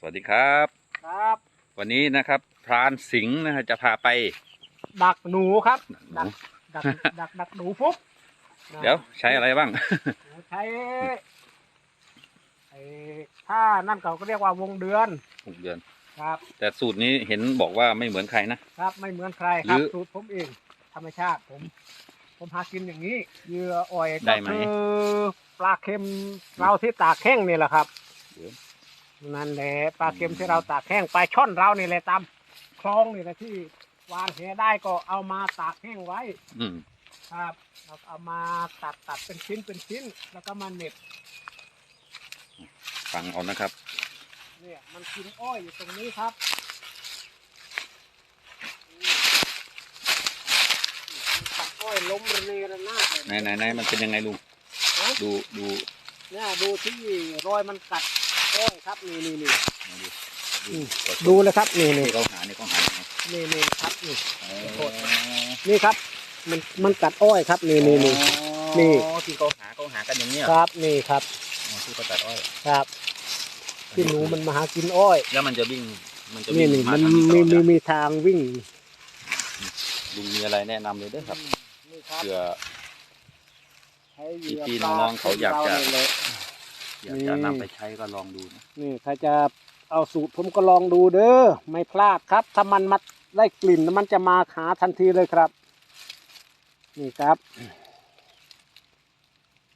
สวัสดีครับ ครับ วันนี้นะครับพรานสิงห์นะฮะจะพาไป ดักหนูครับ หนู ดักดักดักดักหนูฟุกนะเดี๋ยวใช้อะไรบ้าง ใช้ไอ้ถ้านั่นเขาก็เรียกว่าวงเดือนหกเดือน ครับ แต่สูตรนี้เห็นบอกว่าไม่เหมือนใครนะ ครับไม่เหมือนใครครับหรือสูตรผมเองธรรมชาติผม ผมหากินอย่างนี้เหยื่ออ่อยได้ก็ไหม คือปลาเค็มเราที่ตากแห้งนี่แหละครับ เดี๋ยว นั่นแหละปลาเค็มที่เราตากแห้งปลาช่อนเรานี่แหละตามคลองนี่แหละที่วางแหได้ก็เอามาตากแห้งไว้ อืมครับเราเอามาตัดตัดเป็นชิ้นเป็นชิ้น แล้วก็มาเหน็บฟังเอานะครับ เนี่ยมันกินอ้อยอยู่ตรงนี้ครับตัดอ้อยล้มระเนระนาดเลยไหนไหนไหนมันเป็นยังไงลุงนะดูดูเนี่ยดูที่รอยมันกัด อ้อยครับนี่นี่นี่ดูดูอืมกดูเลยครับนี่นี่ที่เขาหาเนี่ยเขาหายังไงนี่นี่ครับนี่อ๋อโทษนี่ครับ มันมันกัดอ้อยครับนี่นี่นี่ นี่ อ๋อที่เขาหาเขาหากันอย่างเนี้ยครับนี่ครับอ๋อที่เขาตัดอ้อยครับที่หนูมันมาหากินอ้อยแล้วมันจะวิ่งมันจะนี่วิ่งนี่มามันทางนี้ตมีลอดมีนะมีทางวิ่งลุงมีอะไรแนะนำเลยเด้วยครับนี่ครับเผื่อใช้เหยื่อพี่ๆปลาน้องๆเขาอยากจะเรนี่แหละ อยากจะนำไปใช้ก็ลองดูนะนี่ใครจะเอาสูตรผมก็ลองดูเด้อไม่พลาดครับ ถ้ามันมาได้กลิ่นมันจะมาหาทันทีเลยครับ นี่ครับ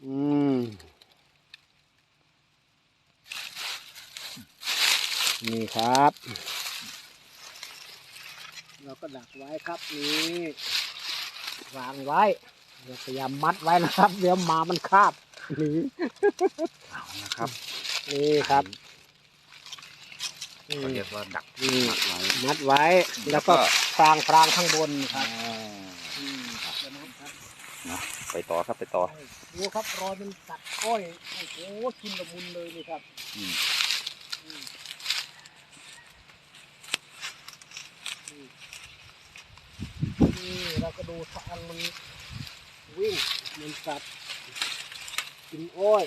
อืมนี่ครับ เราก็ดักไว้ครับนี่วางไว้เราพยายามมัดไว้นะครับ เดี๋ยวหมามันคาบ นีเอานะครับนี่ครับอืเขามเรียกว่าดักอืมมัดไว้มัดไว้ แล้วก็พรางพรางข้างบนคอ๋รัอบอืมครับเดี๋ยวนะครับไปต่อครับไปต่อดูครับรอยมันกัดก้อยโอ้โหกินละมุนเลยนี่ครับอืมอืมอืมนี่เราก็ดูทางมันวิ่งมันกัด กินอ้อย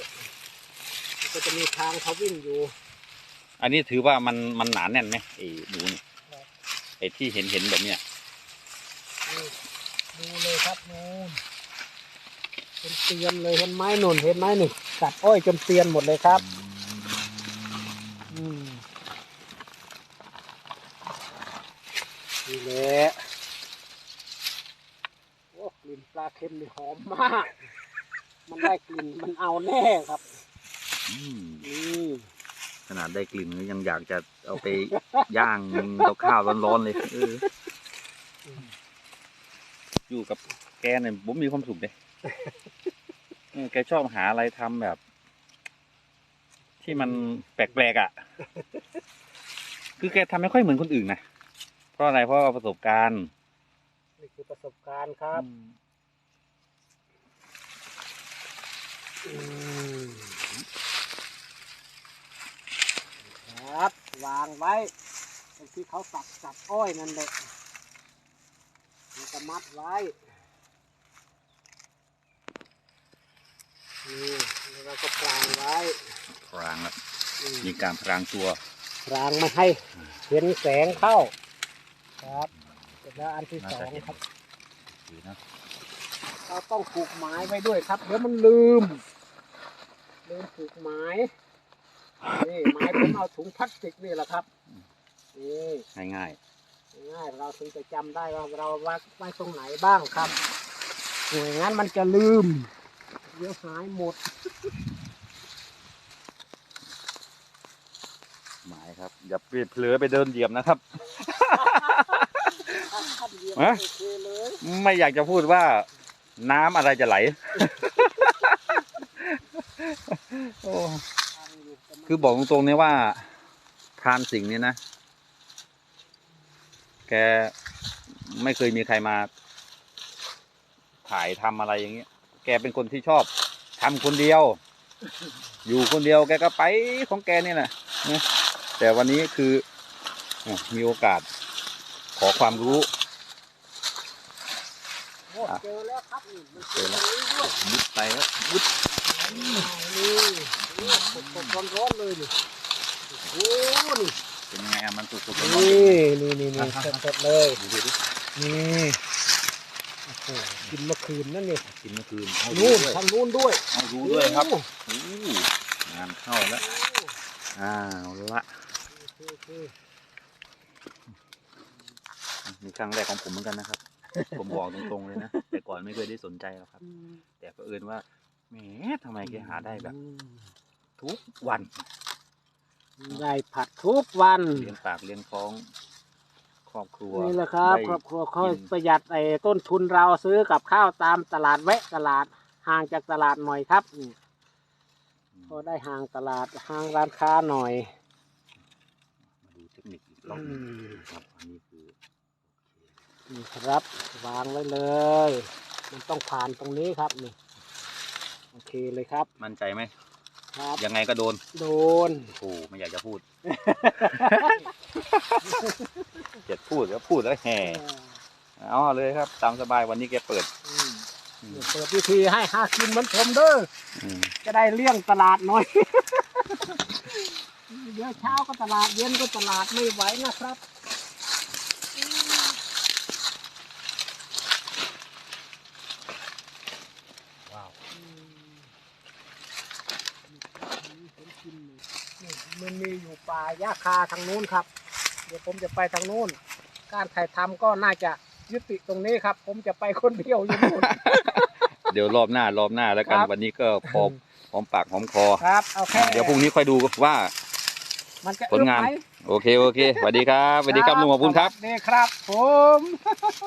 มันก็จะมีทางเขาวิ่งอยู่ อันนี้ถือว่ามันมันหนาแน่นไหมไอ้หนูนี่ครับ ไอ้ที่เห็นเห็นแบบเนี้ยนี่ดูเลยครับนูนเป็นเตียนเลยเห็นไหมนุ่นเห็นไหมนี่กัดอ้อยจนเตียนหมดเลยครับ อืมนี่แหละโอ้กลิ่นปลาเค็มนี่หอมมาก มันได้กลิ่นมันเอาแน่ครับอืมนี่ขนาดได้กลิ่นยังอยากจะเอาไปย่างกับข้าวร้อนๆเลยเอออยู่กับแกเนี่ยผมมีความสุขเลยเออแกชอบหาอะไรทำแบบ ที่มันแปลกๆอะ คือแกทำไม่ค่อยเหมือนคนอื่นนะเพราะอะไรเพราะว่าประสบการณ์ นี่คือประสบการณ์ครับอืม ครับ วางไว้ตรงที่เขาตัดตัดอ้อยนั่นแหละแล้วก็มัดไว้นี่แล้วเราก็พรางไว้พรางแล้วอืมมีการพรางตัวพรางไม่ให้เห็นแสงเข้า ครับเสร็จแล้วอันที่สองครับดีนะ เราต้องผูกไม้ไว้ด้วยครับ เดี๋ยวมันลืม ลืมผูกไม้ นี่ไม้ผมเอาถุงพลาสติกนี่แหละครับ นี่ง่ายง่ายๆเราถึงจะจำได้ว่าเราวางไว้ตรงไหนบ้างครับหน่วยงั้นมันจะลืม เดี๋ยวหายหมดๆหมายครับ อย่าเปลี่ยนเผลอไปเดินเหยียบนะครับขั้นเดียวฮะโอเคเลยไม่อยากจะพูดว่า น้ำอะไรจะไหล โอ้ คือบอกตรงๆเนี่ยว่าพรานสิงห์เนี่ยนะ แกไม่เคยมีใครมา ถ่ายทำอะไรอย่างเงี้ย แกเป็นคนที่ชอบทำคนเดียว อยู่คนเดียวแกก็ไปของแกนี่แหละนะแต่วันนี้คือมีโอกาสขอความรู้ เจอแล้วครับนี่มันเจอแล้วยมุดไปแล้วมุดนี่นี่สดๆร้อนเลยนี่โอ้นี่เป็นยังไงอะมันสุกๆแล้วนี่นี่นี่นี่สดๆเลยดูดินี่โอ้โหกินเมื่อคืนนั่นนี่กินเมื่อคืนเอาดูนู่นด้วยทางนู้นด้วยเอาดูด้วยครับโอ้โอ้งานเข้าแล้วอ้าวละโอเคนี่ครั้งแรกของผมเหมือนกันนะครับ ผมบอกตรงๆเลยนะ แต่ก่อนไม่เคยได้สนใจหรอกครับอืมแต่ก็เอินว่าแหมทำไมแกหาได้แบบอืมทุกวันได้ผัดทุกวันเลี้ยงปากเลี้ยงท้องครอบครัวนี่แหละครับได้ครอบครัวค่อยกินประหยัดไอ้ต้นทุนเราซื้อกับข้าวตามตลาดแวะตลาดห่างจากตลาดหน่อยครับนี่พอได้ห่างตลาดห่างร้านค้าหน่อย มาดูเทคนิคอีกรอบหอืนึ่งมครับอันนี้คือ นี่ครับ วางไว้เลย มันต้องผ่านตรงนี้ครับนี่โอเคเลยครับ มั่นใจไหมครับ ยังไงก็โดนโดน โอ้โหไม่อยากจะพูด เจ็ดพูดแล้วพูดแล้วแห่เอาเลยครับ ตามสบายวันนี้แกเปิดอืมเดี๋ยวเปิดวิธีให้หากินเหมือนผมเด้อ อืมจะได้เลี่ยงตลาดหน่อย เดี๋ยวเช้าก็ตลาดเย็นก็ตลาดไม่ไหวนะครับ มันมีอยู่ป่าหญ้าคาทางนู้นครับ เดี๋ยวผมจะไปทางนู้น การถ่ายทำก็น่าจะยุติตรงนี้ครับ ผมจะไปคนเดียวอยู่นู้นเดี๋ยวรอบหน้ารอบหน้าแล้วกันครับ วันนี้ก็พอหอมปากหอมคอ ครับโอเคเดี๋ยวพรุ่งนี้ค่อยดูว่า มันจะผลงานเอื้อไหมโอเคโอเคสวัสดีครับสวัสดีครับลุงขอบคุณครับ สวัสดีครับผม